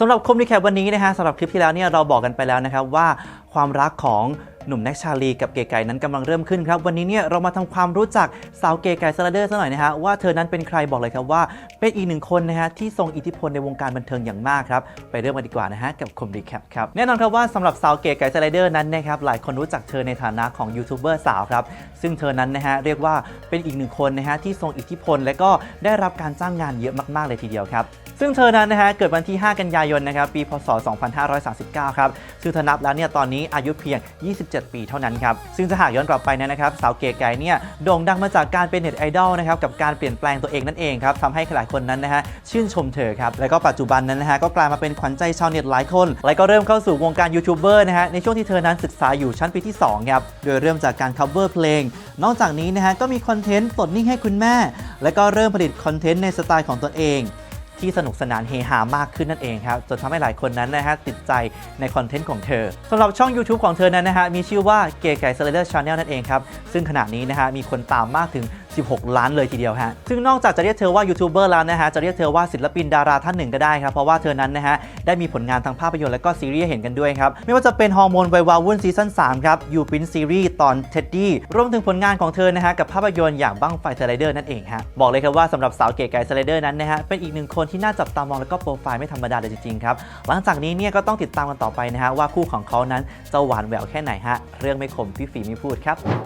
สำหรับคมดีแคปวันนี้นะฮะสำหรับคลิปที่แล้วเนี่ยเราบอกกันไปแล้วนะครับว่า ความรักของหนุ่มแน็กชาลีกับเก๋ไก่นั้นกำลังเริ่มขึ้นครับ วันนี้เนี่ยเรามาทำความรู้จักสาวเก๋ไก่สไลเดอร์ซะหน่อยนะฮะว่าเธอนั้นเป็นใครบอกเลยครับว่า เป็นอีกหนึ่งคนนะฮะที่ทรงอิทธิพลในวงการบันเทิงอย่างมากครับ ไปเริ่มกันดีกว่านะฮะกับคมรีแคปครับแน่นอนครับว่าสำหรับสาวเก๋ไก่สไลเดอร์นั้นนะครับหลายคนรู้จักเธอในฐานะของยูทูบเบอร์สาวครับซึ่งเธอนั้นนะฮะเรียกว่าเป็นอีกหนึ่งคนนะฮะที่ทรงอิทธิพล และก็ได้รับการจ้างงานเยอะมากๆเลยทีเดียวครับซึ่งเธอนั้นนะฮะเกิดวันที่ 5 กันยายนนะครับปีพศ 2539 ครับซึ่งเธอนับแล้วเนี่ยตอนนี้อายุเพียง 27 ปีเท่านั้นครับ ซึ่งถ้าหากย้อนกลับไปนะครับ สาวเก๋ไก่เนี่ยโด่งดังมาจากการเป็นเน็ตไอดอลนะครับกับการเปลี่ยนแปลงตัวเองนั่นเองครับทำให้หลายคนนั้นนะฮะชื่นชมเธอครับ แล้วก็ปัจจุบันนั้นนะฮะก็กลายมาเป็นขวัญใจชาวเน็ตหลายคน และก็เริ่มเข้าสู่วงการยูทูบเบอร์นะฮะในช่วงที่เธอนั้นศึกษาอยู่ชั้นปีที่2ครับโดยเริ่มจากการ cover เพลง นอกจากนี้นะฮะก็มีคอนเทนต์ปลดหนี้ให้คุณแม่ และก็เริ่มผลิตคอนเทนต์ในสไตล์ของตนเอง ที่สนุกสนานเฮฮามากขึ้นนั่นเองครับจนทำให้หลายคนนั้นนะฮะติดใจในคอนเทนต์ของเธอสำหรับช่อง YouTube ของเธอนั้นนะฮะมีชื่อว่าเก๋ไก่สไลเดอร์ชาแนลนั่นเองครับซึ่งขณะนี้นะฮะมีคนตามมากถึง 16 ล้านเลยทีเดียวฮะ ซึ่งนอกจากจะเรียกเธอว่ายูทูบเบอร์แล้วนะฮะ จะเรียกเธอว่าศิลปินดาราท่านหนึ่งก็ได้ครับ เพราะว่าเธอนั้นนะฮะ ได้มีผลงานทางภาพยนตร์และก็ซีรีส์เห็นกันด้วยครับ ไม่ว่าจะเป็นฮอร์โมนไววาวุ่นซีซั่น3ครับยูปินซีรีส์ตอนเท็ดดี้ รวมถึงผลงานของเธอนะฮะกับภาพยนตร์อย่างบั้งไฟสไลเดอร์นั่นเองฮะ บอกเลยครับว่าสำหรับสาวเก๋ไก่สไลเดอร์นั้นนะฮะ เป็นอีกหนึ่งคนที่น่าจับตามองและก็โปรไฟล์ไม่ธรรมดาเลยจริงๆครับ หลังจากนี้เนี่ยก็ต้องติดตามกันต่อไปนะฮะว่าคู่ของเขานั้นจะหวานแหววแค่ไหนฮะ เรื่องไม่ขมพี่ฝีไม่พูดครับ